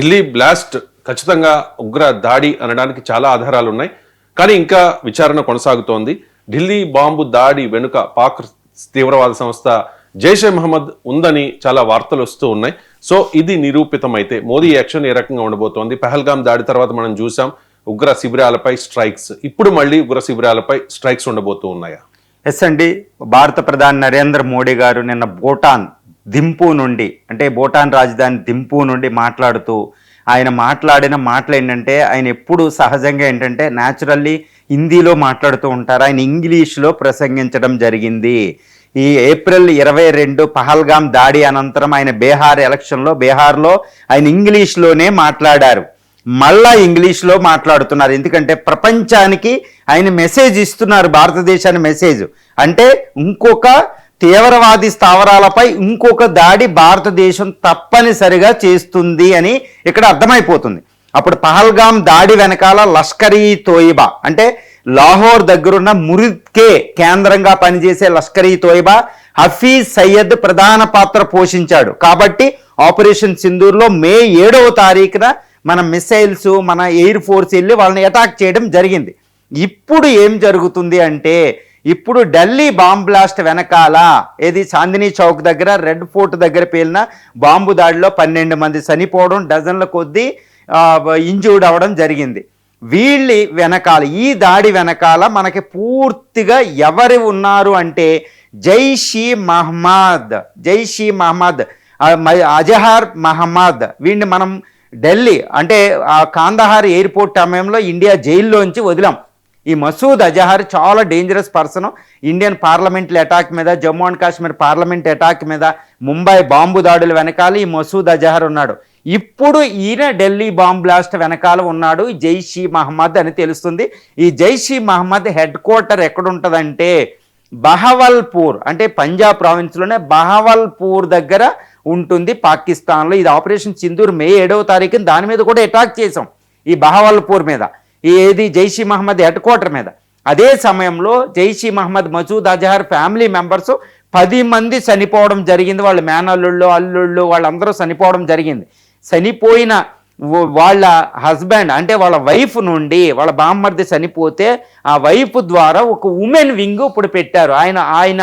Delhi blast ఖచ్చితంగా ఉగ్ర దాడి అనడానికి చాలా ఆధారాలు ఉన్నాయి కానీ ఇంకా విచారణ కొనసాగుతోంది. ఢిల్లీ బాంబు దాడి వెనుక పాక్ తీవ్రవాద సంస్థ జైషే మహమ్మద్ ఉందని చాలా వార్తలు వస్తూ ఉన్నాయి. సో ఇది నిరూపితమైతే మోదీ యాక్షన్ ఏ రకంగా ఉండబోతోంది? పహల్గాం దాడి తర్వాత మనం చూసాం. ఉగ్ర శిబిరాలపై స్ట్రైక్స్. ఇప్పుడు మళ్ళీ ఉగ్ర శిబిరాలపై స్ట్రైక్స్ ఉండబోతూ ఉన్నాయా? ఎస్ అండి. భారత ప్రధాని నరేంద్ర మోడీ గారు నిన్న భూటాన్ దింపు నుండి అంటే భూటాన్ రాజధాని దింపు నుండి మాట్లాడుతూ ఆయన మాట్లాడిన మాటలు ఏంటంటే ఆయన ఎప్పుడు సహజంగా ఏంటంటే న్యాచురల్లీ హిందీలో మాట్లాడుతూ ఉంటారు. ఆయన ఇంగ్లీష్లో ప్రసంగించడం జరిగింది. ఈ ఏప్రిల్ ఇరవై రెండు పహల్గాం దాడి అనంతరం ఆయన బీహార్ ఎలక్షన్లో బీహార్లో ఆయన ఇంగ్లీష్లోనే మాట్లాడారు. మళ్ళా ఇంగ్లీష్లో మాట్లాడుతున్నారు. ఎందుకంటే ప్రపంచానికి ఆయన మెసేజ్ ఇస్తున్నారు భారతదేశాన్ని మెసేజ్. అంటే ఇంకొక తీవ్రవాది స్థావరాలపై ఇంకొక దాడి భారతదేశం తప్పనిసరిగా చేస్తుంది అని ఇక్కడ అర్థమైపోతుంది. అప్పుడు పహల్గాం దాడి వెనకాల లష్కరీ తోయిబా అంటే లాహోర్ దగ్గరున్న మురిద్కే కేంద్రంగా పనిచేసే లష్కరీ తోయిబా హఫీజ్ సయ్యద్ ప్రధాన పాత్ర పోషించాడు. కాబట్టి ఆపరేషన్ సింధూర్లో మే ఏడవ తారీఖున మన మిసైల్స్ మన ఎయిర్ ఫోర్స్ వెళ్ళి వాళ్ళని అటాక్ చేయడం జరిగింది. ఇప్పుడు ఏం జరుగుతుంది అంటే ఇప్పుడు ఢిల్లీ బాంబ్ బ్లాస్ట్ వెనకాల ఏది చాందినీ చౌక్ దగ్గర రెడ్ ఫోర్ట్ దగ్గర పేలిన బాంబు దాడిలో పన్నెండు మంది చనిపోవడం డజన్ల కొద్దీ ఇంజూర్డ్ అవ్వడం జరిగింది. వీళ్ళ వెనకాల ఈ దాడి వెనకాల మనకి పూర్తిగా ఎవరు ఉన్నారు అంటే జైషీ మహమ్మద్ జైషీ మహమ్మద్ అజహార్ మహమ్మద్ వీడిని మనం ఢిల్లీ అంటే ఆ కాందహార్ ఎయిర్పోర్ట్ సమయంలో ఇండియా జైల్లోంచి వదిలాం. ఈ మసూద్ అజహర్ చాలా dangerous person Indian parliament attack మీద Jammu and Kashmir parliament attack మీద ముంబై బాంబు దాడుల వెనకాల ఈ మసూద్ అజహర్ ఉన్నాడు. ఇప్పుడు ఈయన ఢిల్లీ బాంబ్ బ్లాస్ట్ వెనకాల ఉన్నాడు ఈ జైషీ మహమ్మద్ అని తెలుస్తుంది. ఈ జైషీ మహమ్మద్ హెడ్ క్వార్టర్ ఎక్కడుంటుందంటే బహవల్పూర్ అంటే పంజాబ్ ప్రావిన్స్లోనే బహవల్పూర్ దగ్గర ఉంటుంది పాకిస్తాన్లో. ఇది ఆపరేషన్ సింధూర్ మే ఏడవ తారీఖున దాని మీద కూడా అటాక్ చేసాం ఈ బహవల్పూర్ మీద. ఏది జైషీ మహమ్మద్ హెడ్ క్వార్టర్ మీద. అదే సమయంలో జైషీ మహమ్మద్ మసూద్ అజహర్ ఫ్యామిలీ మెంబర్స్ పది మంది చనిపోవడం జరిగింది. వాళ్ళ మేనల్లుళ్ళు అల్లుళ్ళు వాళ్ళందరూ చనిపోవడం జరిగింది. చనిపోయిన వాళ్ళ హస్బెండ్ అంటే వాళ్ళ వైఫ్ నుండి వాళ్ళ బామ్మర్ది చనిపోతే ఆ వైఫ్ ద్వారా ఒక ఉమెన్ వింగ్ ఇప్పుడు పెట్టారు. ఆయన ఆయన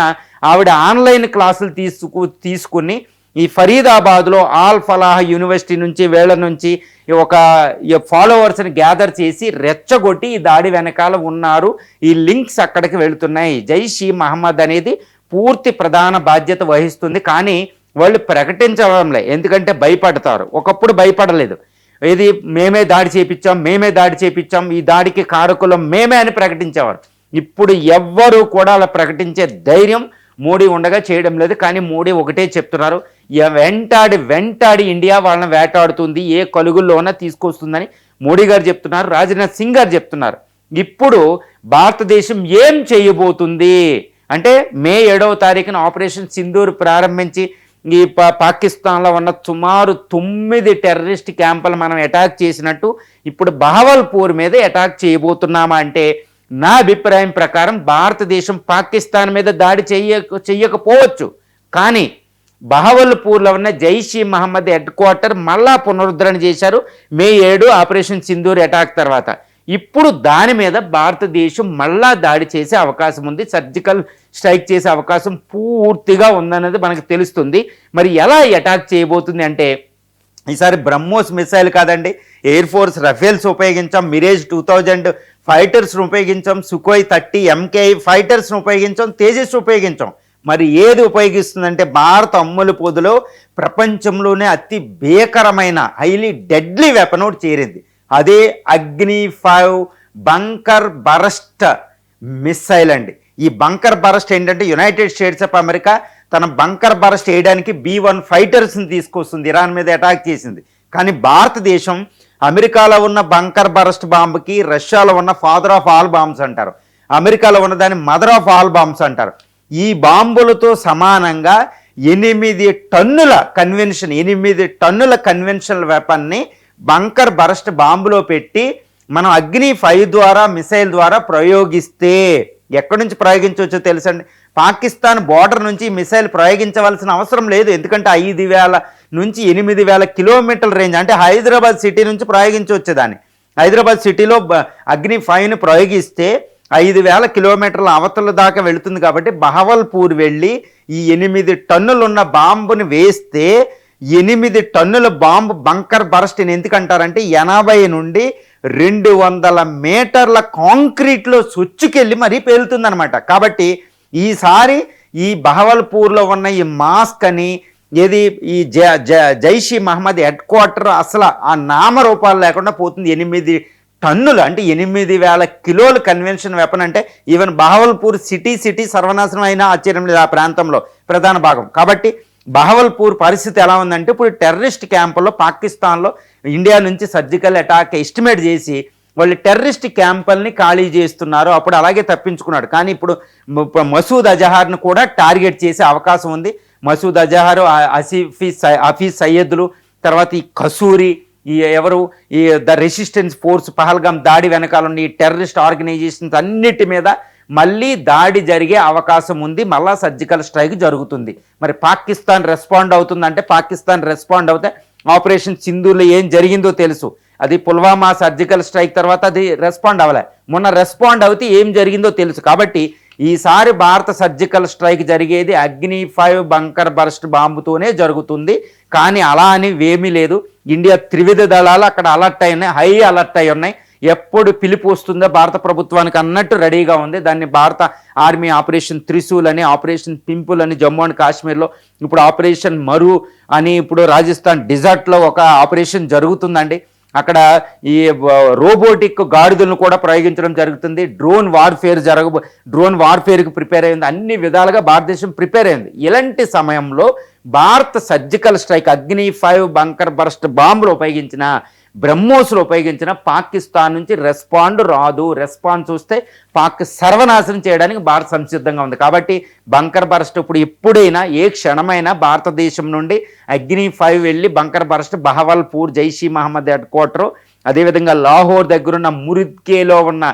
ఆవిడ ఆన్లైన్ క్లాసులు తీసుకు తీసుకుని ఈ ఫరీదాబాద్లో ఆల్ ఫలాహ్ యూనివర్సిటీ నుంచి వేళ్ళ నుంచి ఒక ఫాలోవర్స్ని గ్యాదర్ చేసి రెచ్చగొట్టి ఈ దాడి వెనకాల ఉన్నారు. ఈ లింక్స్ అక్కడికి వెళుతున్నాయి. జైషీ మహమ్మద్ అనేది పూర్తి ప్రధాన బాధ్యత వహిస్తుంది. కానీ వాళ్ళు ప్రకటించడంలే ఎందుకంటే భయపడతారు. ఒకప్పుడు భయపడలేదు. ఇది మేమే దాడి చేపించాం మేమే దాడి చేపించాం ఈ దాడికి కారకులం మేమే అని ప్రకటించేవారు. ఇప్పుడు ఎవ్వరూ కూడా అలా ప్రకటించే ధైర్యం మోడీ ఉండగా చేయడం లేదు కానీ మోడీ ఒకటే చెప్తున్నారు "ఎ- వెంటాడి వెంటాడి ఇండియా వాళ్ళని వేటాడుతుంది ఏ కలుగుల్లోన తీసుకొస్తుందని మోడీ గారు చెప్తున్నారు రాజ్నాథ్ సింగ్ గారు చెప్తున్నారు. ఇప్పుడు భారతదేశం ఏం చేయబోతుంది? అంటే మే ఏడవ తారీఖున ఆపరేషన్ సింధూర్ ప్రారంభించి ఈ పా పాకిస్తాన్లో ఉన్న సుమారు తొమ్మిది టెర్రరిస్ట్ క్యాంపులు మనం అటాక్ చేసినట్టు ఇప్పుడు బహవల్పూర్ మీద అటాక్ చేయబోతున్నామా అంటే నా అభిప్రాయం ప్రకారం భారతదేశం పాకిస్తాన్ మీద దాడి చెయ్య చెయ్యకపోవచ్చు కానీ బహవల్పూర్లో ఉన్న జైషీ మహమ్మద్ హెడ్ క్వార్టర్ మళ్ళా పునరుద్ధరణ చేశారు. మే ఏడు ఆపరేషన్ సింధూర్ అటాక్ తర్వాత. ఇప్పుడు దాని మీద భారతదేశం మళ్ళా దాడి చేసే అవకాశం ఉంది. సర్జికల్ స్ట్రైక్ చేసే అవకాశం పూర్తిగా ఉందన్నది మనకు తెలుస్తుంది. మరి ఎలా అటాక్ చేయబోతుంది అంటే ఈసారి బ్రహ్మోస్ మిసైల్ కాదండి. ఎయిర్ ఫోర్స్ రఫేల్స్ ఉపయోగించాం. మిరేజ్ టూ థౌజండ్ ఫైటర్స్ను ఉపయోగించాం సుఖోయ్ థర్టీ ఎంకే ఫైటర్స్ను ఉపయోగించాం తేజస్ ఉపయోగించాం. మరి ఏది ఉపయోగిస్తుందంటే భారత అమ్ముల పోదులో ప్రపంచంలోనే అతి భీకరమైన హైలీ డెడ్లీ వెపన్ ఒకటి చేరింది. అదే అగ్ని ఫైవ్ బంకర్ బరస్ట్ మిస్సైల్ అండి. ఈ బంకర్ బరస్ట్ ఏంటంటే యునైటెడ్ స్టేట్స్ ఆఫ్ అమెరికా తన బంకర్ బరస్ట్ వేయడానికి బి వన్ ఫైటర్స్ని తీసుకొస్తుంది ఇరాన్ మీద అటాక్ చేసింది. కానీ భారతదేశం అమెరికాలో ఉన్న బంకర్ బరస్ట్ బాంబుకి రష్యాలో ఉన్న ఫాదర్ ఆఫ్ ఆల్ బాంబ్స్ అంటారు. అమెరికాలో ఉన్న దాన్ని మదర్ ఆఫ్ ఆల్ బాంబ్స్ అంటారు. ఈ బాంబులతో సమానంగా ఎనిమిది టన్నుల కన్వెన్షన్ ఎనిమిది టన్నుల కన్వెన్షనల్ వెపన్ని బంకర్ బరస్ట్ బాంబులో పెట్టి మనం అగ్ని ఫైవ్ ద్వారా మిసైల్ ద్వారా ప్రయోగిస్తే ఎక్కడి నుంచి ప్రయోగించవచ్చో తెలుసండి. పాకిస్తాన్ బోర్డర్ నుంచి మిసైల్ ప్రయోగించవలసిన అవసరం లేదు. ఎందుకంటే ఐదు వేల నుంచి ఎనిమిది వేల కిలోమీటర్ల రేంజ్ అంటే హైదరాబాద్ సిటీ నుంచి ప్రయోగించవచ్చు దాన్ని. హైదరాబాద్ సిటీలో అగ్ని ఫైవ్ని ప్రయోగిస్తే ఐదు వేల కిలోమీటర్ల అవతల దాకా వెళుతుంది కాబట్టి బహవల్పూర్ వెళ్ళి ఈ ఎనిమిది టన్నులున్న బాంబుని వేస్తే ఎనిమిది టన్నుల బాంబు బంకర్ బరస్ట్ని ఎందుకంటారంటే ఎనభై నుండి రెండు వందల మీటర్ల కాంక్రీట్లో సొచ్చుకెళ్ళి మరీ పేలుతుందనమాట కాబట్టి ఈసారి ఈ బహవల్పూర్లో ఉన్న ఈ మాస్క్ అని ఏది ఈ జ జ జైషీ మహమ్మద్ హెడ్ క్వార్టర్ అసలు ఆ నామరూపాలు లేకుండా పోతుంది. ఎనిమిది టన్నులు అంటే ఎనిమిది వేల కిలోలు కన్వెన్షన్ వెపన్ అంటే ఈవెన్ బహవల్పూర్ సిటీ సిటీ సర్వనాశనం అయినా ఆశ్చర్యం లేదు ఆ ప్రాంతంలో ప్రధాన భాగం. కాబట్టి బహవల్పూర్ పరిస్థితి ఎలా ఉందంటే ఇప్పుడు టెర్రరిస్ట్ క్యాంపుల్లో పాకిస్తాన్లో ఇండియా నుంచి సర్జికల్ అటాక్ ఎస్టిమేట్ చేసి వాళ్ళు టెర్రరిస్ట్ క్యాంపుల్ని ఖాళీ చేస్తున్నారు. అప్పుడు అలాగే తప్పించుకున్నాడు. కానీ ఇప్పుడు మసూద్ అజహార్ను కూడా టార్గెట్ చేసే అవకాశం ఉంది. మసూద్ అజహార్ అసిఫీ హఫీజ్ సయ్యద్లు తర్వాత ఈ కసూరి ఈ ఎవరు ఈ ద రెసిస్టెన్స్ ఫోర్స్ పహల్గాం దాడి వెనకాల ఉన్న ఈ టెర్రరిస్ట్ ఆర్గనైజేషన్స్ అన్నిటి మీద మళ్ళీ దాడి జరిగే అవకాశం ఉంది. మళ్ళా సర్జికల్ స్ట్రైక్ జరుగుతుంది. మరి పాకిస్తాన్ రెస్పాండ్ అవుతుందంటే పాకిస్తాన్ రెస్పాండ్ అవుతే ఆపరేషన్ సింధూర్లో ఏం జరిగిందో తెలుసు. అది పుల్వామా సర్జికల్ స్ట్రైక్ తర్వాత అది రెస్పాండ్ అవ్వలే. మొన్న రెస్పాండ్ అవుతే ఏం జరిగిందో తెలుసు. కాబట్టి ఈసారి భారత సర్జికల్ స్ట్రైక్ జరిగేది అగ్ని ఫైవ్ బంకర్ బర్స్ట్ బాంబుతోనే జరుగుతుంది. కానీ అలా అని ఏమీ లేదు. ఇండియా త్రివిధ దళాలు అక్కడ అలర్ట్ అయి ఉన్నాయి హై అలర్ట్ అయి ఉన్నాయి. ఎప్పుడు పిలుపు వస్తుందో భారత ప్రభుత్వానికి అన్నట్టు రెడీగా ఉంది. దాన్ని భారత ఆర్మీ ఆపరేషన్ త్రిశూల్ అని ఆపరేషన్ పింపుల్ అని జమ్మూ అండ్ కాశ్మీర్లో ఇప్పుడు ఆపరేషన్ మరు అని ఇప్పుడు రాజస్థాన్ డిజర్ట్లో ఒక ఆపరేషన్ జరుగుతుందండి. అక్కడ ఈ రోబోటిక్ గాడిదలను కూడా ప్రయోగించడం జరుగుతుంది. డ్రోన్ వార్ఫేర్ జరగ డ్రోన్ వార్ఫేర్కి ప్రిపేర్ అయింది. అన్ని విధాలుగా భారతదేశం ప్రిపేర్ అయింది. ఇలాంటి సమయంలో భారత surgical strike Agni five bunker burst బాంబులు ఉపయోగించిన బ్రహ్మోసులు ఉపయోగించిన పాకిస్తాన్ నుంచి రెస్పాండ్ రాదు. రెస్పాన్స్ వస్తే పాక్ సర్వనాశనం చేయడానికి భారత్ సంసిద్ధంగా ఉంది. కాబట్టి బంకర్ బరస్ట్ ఇప్పుడు ఎప్పుడైనా ఏ క్షణమైనా భారతదేశం నుండి అగ్ని ఫైవ్ వెళ్ళి bunker burst Bahawalpur Jaish-e Mohammed head quarter అదేవిధంగా లాహోర్ దగ్గరున్న మురిద్కేలో ఉన్న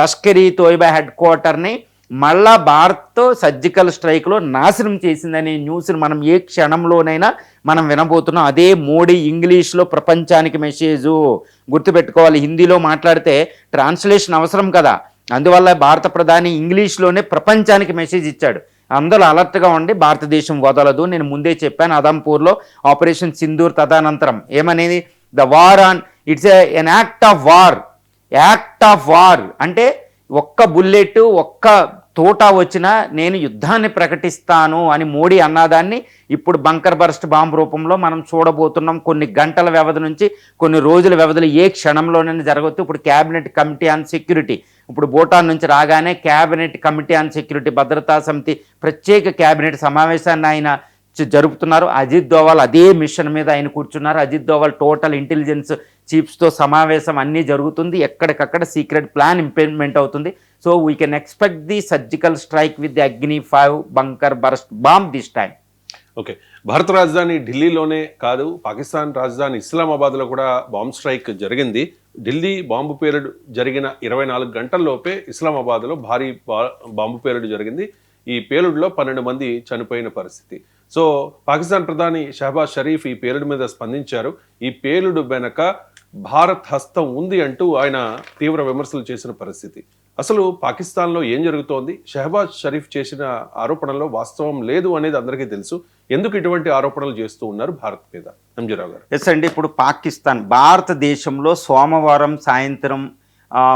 లష్కరీ తోయిబా హెడ్ క్వార్టర్ని మళ్ళా భారత్తో సర్జికల్ స్ట్రైక్లో నాశనం చేసిందనే న్యూస్ని మనం ఏ క్షణంలోనైనా మనం వినబోతున్నాం. అదే మోడీ ఇంగ్లీష్లో ప్రపంచానికి మెసేజు. గుర్తుపెట్టుకోవాలి హిందీలో మాట్లాడితే ట్రాన్స్లేషన్ అవసరం కదా. అందువల్ల భారత ప్రధాని ఇంగ్లీష్లోనే ప్రపంచానికి మెసేజ్ ఇచ్చాడు. అందరూ అలర్ట్గా ఉండి భారతదేశం వదలదు. నేను ముందే చెప్పాను అదంపూర్లో ఆపరేషన్ సింధూర్ తదనంతరం. ఏమనేది? The war on it's an act of war. Act of war. అంటే ఒక్క బుల్లెట్ ఒక్క తోట వచ్చినా నేను యుద్ధాన్ని ప్రకటిస్తాను అని మోడీ అన్నదాన్ని ఇప్పుడు బంకర్ బర్స్ట్ బాంబు రూపంలో మనం చూడబోతున్నాం. కొన్ని గంటల వ్యవధి నుంచి కొన్ని రోజుల వ్యవధిలో ఏ క్షణంలోనైనా జరగవచ్చు. ఇప్పుడు క్యాబినెట్ కమిటీ ఆన్ సెక్యూరిటీ ఇప్పుడు భూటాన్ నుంచి రాగానే క్యాబినెట్ కమిటీ ఆన్ సెక్యూరిటీ భద్రతా సమితి ప్రత్యేక క్యాబినెట్ సమావేశాన్ని ఆయన జరుపుతున్నారు. అజిత్ దోవాల్ అదే మిషన్ మీద ఆయన కూర్చున్నారు. అజిత్ దోవాల్ టోటల్ ఇంటెలిజెన్స్ చీఫ్స్తో సమావేశం అన్నీ జరుగుతుంది. ఎక్కడికక్కడ సీక్రెట్ ప్లాన్ ఇంప్లిమెంట్ అవుతుంది. So we can expect the surgical strike with Agni five bunker burst bomb this time okay భారత రాజధాని ఢిల్లీలోనే కాదు పాకిస్తాన్ రాజధాని ఇస్లామాబాద్లో కూడా బాంబ్ స్ట్రైక్ జరిగింది. ఢిల్లీ బాంబు పేలుడు జరిగిన ఇరవై నాలుగు గంటల్లోపే ఇస్లామాబాద్లో భారీ బా- బాంబు పేలుడు జరిగింది. ఈ పేలుడులో పన్నెండు మంది చనిపోయిన పరిస్థితి. సో పాకిస్తాన్ ప్రధాని షహబాజ్ షరీఫ్ ఈ పేలుడు మీద స్పందించారు. ఈ పేలుడు వెనక భారత్ హస్తం ఉంది అంటూ ఆయన తీవ్ర విమర్శలు చేసిన పరిస్థితి. అసలు పాకిస్తాన్లో ఏం జరుగుతోంది? షహబాజ్ షరీఫ్ చేసిన ఆరోపణలో వాస్తవం లేదు అనేది అందరికీ తెలుసు. ఎందుకు ఇటువంటి ఆరోపణలు చేస్తూ ఉన్నారు భారత్ మీద? ఎంజీరావు గారు. ఎస్ అండి ఇప్పుడు పాకిస్తాన్ భారతదేశంలో సోమవారం సాయంత్రం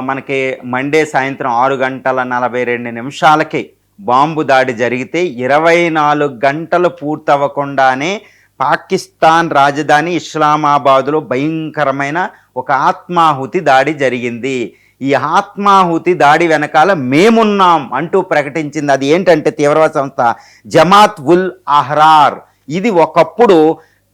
మనకి మండే సాయంత్రం ఆరు గంటల నలభై రెండు నిమిషాలకే బాంబు దాడి జరిగితే ఇరవై నాలుగు గంటలు పూర్తవ్వకుండానే పాకిస్తాన్ రాజధాని ఇస్లామాబాదులో భయంకరమైన ఒక ఆత్మాహుతి దాడి జరిగింది. ఈ ఆత్మాహుతి దాడి వెనకాల మేమున్నాం అంటూ ప్రకటించింది. అది ఏంటంటే తీవ్రవాద సంస్థ జమాత్ ఉల్ అహ్రార్. ఇది ఒకప్పుడు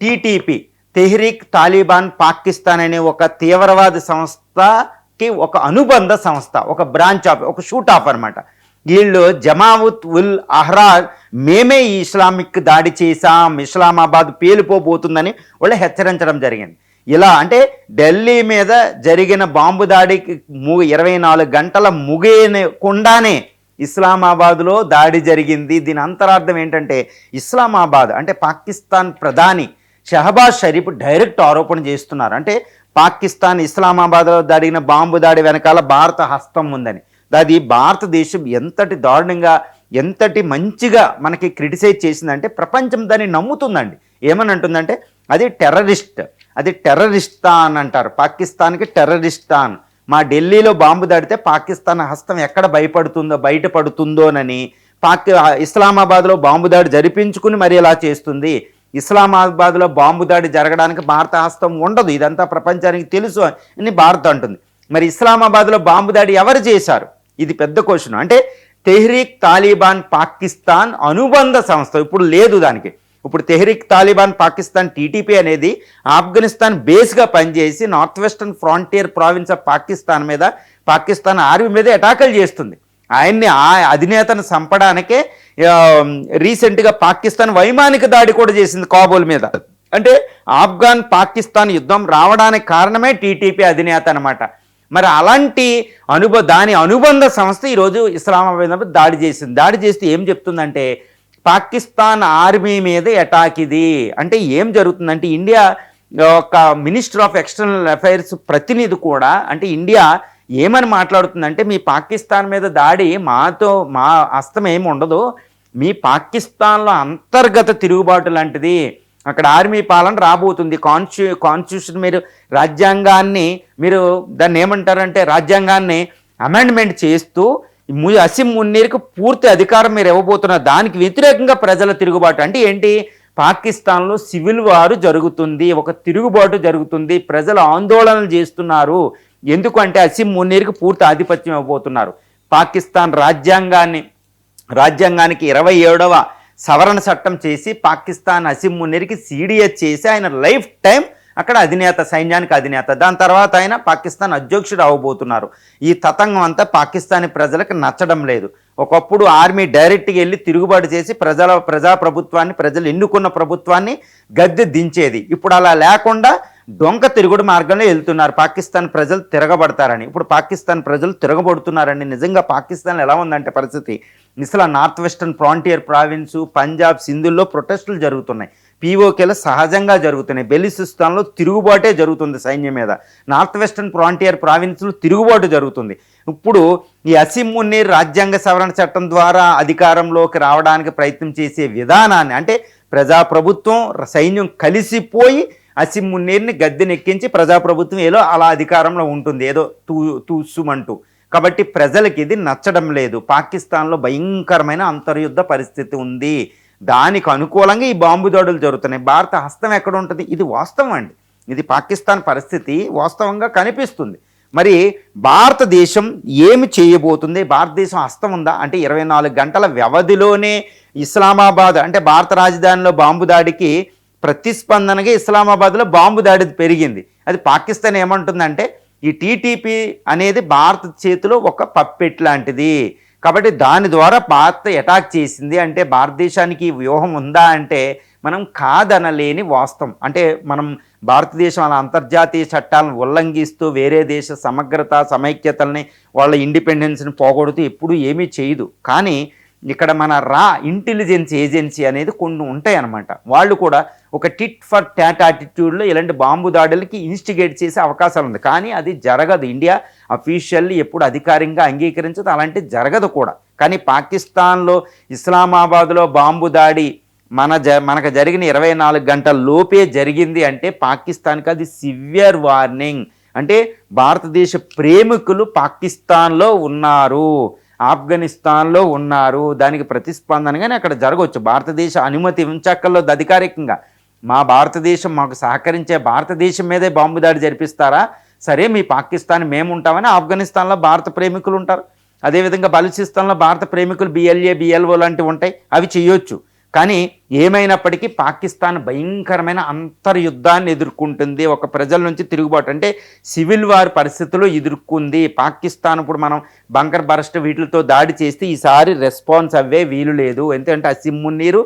టీటీపీ తెహ్రీక్ తాలిబాన్ పాకిస్తాన్ అనే ఒక తీవ్రవాద సంస్థకి ఒక అనుబంధ సంస్థ ఒక బ్రాంచ్ ఆఫ్ ఒక షూట్ ఆఫ్ అనమాట వీళ్ళు జమావుత్ ఉల్ అహ్రా మేమే ఈ ఇస్లామిక్ దాడి చేశాం ఇస్లామాబాద్ పేలిపోబోతుందని వాళ్ళు హెచ్చరించడం జరిగింది. ఇలా అంటే ఢిల్లీ మీద జరిగిన బాంబు దాడికి ము ఇరవై నాలుగు గంటల ముగియకుండానే ఇస్లామాబాద్లో దాడి జరిగింది. దీని అంతరార్థం ఏంటంటే ఇస్లామాబాద్ అంటే పాకిస్తాన్ ప్రధాని షహబాజ్ షరీఫ్ డైరెక్ట్ ఆరోపణ చేస్తున్నారు. అంటే పాకిస్తాన్ ఇస్లామాబాద్లో జరిగిన బాంబు దాడి వెనకాల భారత హస్తం ఉందని. అది భారతదేశం ఎంతటి దారుణంగా ఎంతటి మంచిగా మనకి క్రిటిసైజ్ చేసిందంటే ప్రపంచం దాన్ని నమ్ముతుందండి. ఏమని అంటుందంటే అది టెర్రరిస్ట్ అది టెర్రరిస్తాన్ అంటారు. పాకిస్తాన్కి టెర్రరిస్తాన్. మా ఢిల్లీలో బాంబు దాడితే పాకిస్తాన్ హస్తం ఎక్కడ భయపడుతుందో బయటపడుతుందోనని పాక్ ఇస్లామాబాద్లో బాంబు దాడి జరిపించుకుని మరి ఎలా చేస్తుంది? ఇస్లామాబాద్లో బాంబు దాడి జరగడానికి భారత హస్తం ఉండదు. ఇదంతా ప్రపంచానికి తెలుసు అని భారత్ అంటుంది. మరి ఇస్లామాబాద్లో బాంబు దాడి ఎవరు చేశారు? ఇది పెద్ద క్వశ్చన్. అంటే తెహ్రీక్ తాలిబాన్ పాకిస్తాన్ అనుబంధ సంస్థ. ఇప్పుడు లేదు దానికి. ఇప్పుడు తెహ్రీక్ తాలిబాన్ పాకిస్తాన్ టీటీపీ అనేది ఆఫ్ఘనిస్తాన్ బేస్గా పనిచేసి north western frontier province of Pakistan మీద పాకిస్తాన్ ఆర్మీ మీద అటాకులు చేస్తుంది. ఆయన్ని ఆ అధినేతను చంపడానికే రీసెంట్గా పాకిస్తాన్ వైమానిక దాడి కూడా చేసింది కాబోల్ మీద. అంటే ఆఫ్ఘాన్ పాకిస్తాన్ యుద్ధం రావడానికి కారణమే టీటీపీ అధినేత అన్నమాట. మరి అలాంటి అనుబ దాని అనుబంధ సంస్థ ఈరోజు ఇస్లామాబాద్ దాడి చేసింది. దాడి చేస్తే ఏం చెప్తుందంటే పాకిస్తాన్ ఆర్మీ మీద అటాక్ ఇది. అంటే ఏం జరుగుతుందంటే ఇండియా ఒక మినిస్టర్ ఆఫ్ ఎక్స్టర్నల్ అఫైర్స్ ప్రతినిధి కూడా అంటే ఇండియా ఏమని మాట్లాడుతుందంటే మీ పాకిస్తాన్ మీద దాడి మాతో మా హస్తం ఏమి ఉండదు. మీ పాకిస్తాన్లో అంతర్గత తిరుగుబాటు లాంటిది. అక్కడ ఆర్మీ పాలన రాబోతుంది. కాన్స్టి కాన్స్టిట్యూషన్ మీరు రాజ్యాంగాన్ని మీరు దాన్ని ఏమంటారంటే రాజ్యాంగాన్ని అమెండ్మెంట్ చేస్తూ ము- అసిం మున్నీర్కి పూర్తి అధికారం మీరు ఇవ్వబోతున్నారు దానికి వ్యతిరేకంగా ప్రజల తిరుగుబాటు అంటే ఏంటి? పాకిస్తాన్లో సివిల్ వారు జరుగుతుంది ఒక తిరుగుబాటు జరుగుతుంది ప్రజలు ఆందోళనలు చేస్తున్నారు. ఎందుకంటే అసిం మున్నీర్కి పూర్తి ఆధిపత్యం ఇవ్వబోతున్నారు. పాకిస్తాన్ రాజ్యాంగాన్ని రాజ్యాంగానికి ఇరవై ఏడవ సవరణ చట్టం చేసి పాకిస్తాన్ అసిం నెరికి సీడీఎస్ చేసి ఆయన లైఫ్ టైం అక్కడ అధినేత సైన్యానికి అధినేత. దాని తర్వాత ఆయన పాకిస్తాన్ అధ్యక్షుడు అవ్వబోతున్నారు ఈ తతంగం అంతా పాకిస్తానీ ప్రజలకు నచ్చడం లేదు. ఒకప్పుడు ఆర్మీ డైరెక్ట్గా వెళ్ళి తిరుగుబాటు చేసి ప్రజల ప్రజాప్రభుత్వాన్ని ప్రజలు ఎన్నుకున్న ప్రభుత్వాన్ని గద్దె దించేది. ఇప్పుడు అలా లేకుండా డొంక తిరుగుడు మార్గంలో వెళ్తున్నారు. పాకిస్తాన్ ప్రజలు తిరగబడతారని. ఇప్పుడు పాకిస్తాన్ ప్రజలు తిరగబడుతున్నారని. నిజంగా పాకిస్తాన్ ఎలా ఉందంటే పరిస్థితి? ఇస్లా north western frontier province Punjab సింధుల్లో ప్రొటెస్టులు జరుగుతున్నాయి. పీఓకేలు సహజంగా జరుగుతున్నాయి. బెలిసిస్తాన్లో తిరుగుబాటే జరుగుతుంది సైన్యం మీద. నార్త్ వెస్టర్న్ ఫ్రాంటియర్ ప్రావిన్స్లో తిరుగుబాటు జరుగుతుంది. ఇప్పుడు ఈ అసిం మున్నీర్ రాజ్యాంగ సవరణ చట్టం ద్వారా అధికారంలోకి రావడానికి ప్రయత్నం చేసే విధానాన్ని అంటే ప్రజాప్రభుత్వం సైన్యం కలిసిపోయి అసిం మున్నీర్ని గద్దెనెక్కించి ప్రజాప్రభుత్వం ఏదో అలా అధికారంలో ఉంటుంది. ఏదో తూ తూసుమంటూ. కాబట్టి ప్రజలకి ఇది నచ్చడం లేదు. పాకిస్తాన్లో భయంకరమైన అంతర్యుద్ధ పరిస్థితి ఉంది. దానికి అనుకూలంగా ఈ బాంబు దాడులు జరుగుతున్నాయి. భారత హస్తం ఎక్కడ ఉంటుంది? ఇది వాస్తవం అండి. ఇది పాకిస్తాన్ పరిస్థితి వాస్తవంగా కనిపిస్తుంది. మరి భారతదేశం ఏమి చేయబోతుంది? భారతదేశం హస్తం ఉందా? అంటే ఇరవై నాలుగు గంటల వ్యవధిలోనే ఇస్లామాబాద్ అంటే భారత రాజధానిలో బాంబు దాడికి ప్రతిస్పందనగా ఇస్లామాబాద్లో బాంబు దాడి పెరిగింది. అది పాకిస్తాన్ ఏమంటుందంటే ఈ టీటీపీ అనేది భారత చేతిలో ఒక పప్పెట్ లాంటిది. కాబట్టి దాని ద్వారా భారత్ అటాక్ చేసింది. అంటే భారతదేశానికి వ్యూహం ఉందా అంటే మనం కాదనలేని వాస్తవం. అంటే మనం భారతదేశం అలా అంతర్జాతీయ చట్టాలను ఉల్లంఘిస్తూ వేరే దేశ సమగ్రత సమైక్యతల్ని వాళ్ళ ఇండిపెండెన్స్ని పోగొడుతూ ఎప్పుడూ ఏమీ చేయదు. కానీ ఇక్కడ మన రా ఇంటెలిజెన్స్ ఏజెన్సీ అనేది కొన్ని ఉంటాయి అన్నమాట వాళ్ళు కూడా ఒక టిట్ ఫర్ ట్యాట్ యాటిట్యూడ్లో ఇలాంటి బాంబు దాడులకి ఇన్స్టిగేట్ చేసే అవకాశాలు ఉంది. కానీ అది జరగదు. ఇండియా అఫీషియల్లీ ఎప్పుడు అధికారికంగా అంగీకరించదు. అలాంటిది జరగదు కూడా. కానీ పాకిస్తాన్లో ఇస్లామాబాద్లో బాంబు దాడి మన జ మనకు జరిగిన ఇరవై నాలుగు గంటల లోపే జరిగింది అంటే పాకిస్తాన్కి అది సివియర్ వార్నింగ్ అంటే భారతదేశ ప్రేమికులు పాకిస్తాన్లో ఉన్నారు. ఆఫ్ఘనిస్తాన్లో ఉన్నారు. దానికి ప్రతిస్పందనగానే అక్కడ జరగవచ్చు. భారతదేశ అనుమతి ఉంచక్కల్లో అధికారికంగా మా భారతదేశం మాకు సహకరించే భారతదేశం మీదే బాంబు దాడి జరిపిస్తారా? సరే మీ పాకిస్తాన్ మేము ఉంటామని ఆఫ్ఘనిస్తాన్లో భారత ప్రేమికులు ఉంటారు అదేవిధంగా బలూచిస్తాన్లో భారత ప్రేమికులు బిఎల్ఏ బిఎల్ఓ లాంటివి ఉంటాయి. అవి చేయొచ్చు. కానీ ఏమైనప్పటికీ పాకిస్తాన్ భయంకరమైన అంతర్యుద్ధాన్ని ఎదుర్కొంటుంది. ఒక ప్రజల నుంచి తిరుగుబాటు అంటే సివిల్ వార్ పరిస్థితులు ఎదుర్కొంది. పాకిస్తాన్ ఇప్పుడు మనం బంకర్ బరస్ట్ వీటితో దాడి చేస్తే ఈసారి రెస్పాన్స్ అవ్వే వీలు లేదు. ఎందుకంటే అసిమ్మున్నీరు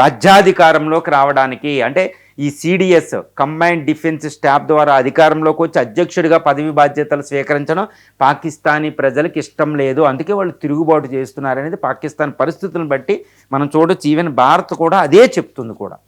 రాజ్యాధికారంలోకి రావడానికి అంటే ఈ సిడిఎస్ కంబైన్డ్ డిఫెన్స్ స్టాఫ్ ద్వారా అధికారంలోకి వచ్చి అధ్యక్షుడిగా పదవి బాధ్యతలు స్వీకరించడం పాకిస్తానీ ప్రజలకు ఇష్టం లేదు. అందుకే వాళ్ళు తిరుగుబాటు చేస్తున్నారనేది పాకిస్తాన్ పరిస్థితులను బట్టి మనం చూడొచ్చు. ఈవెన్ భారత్ కూడా అదే చెప్తుంది కూడా.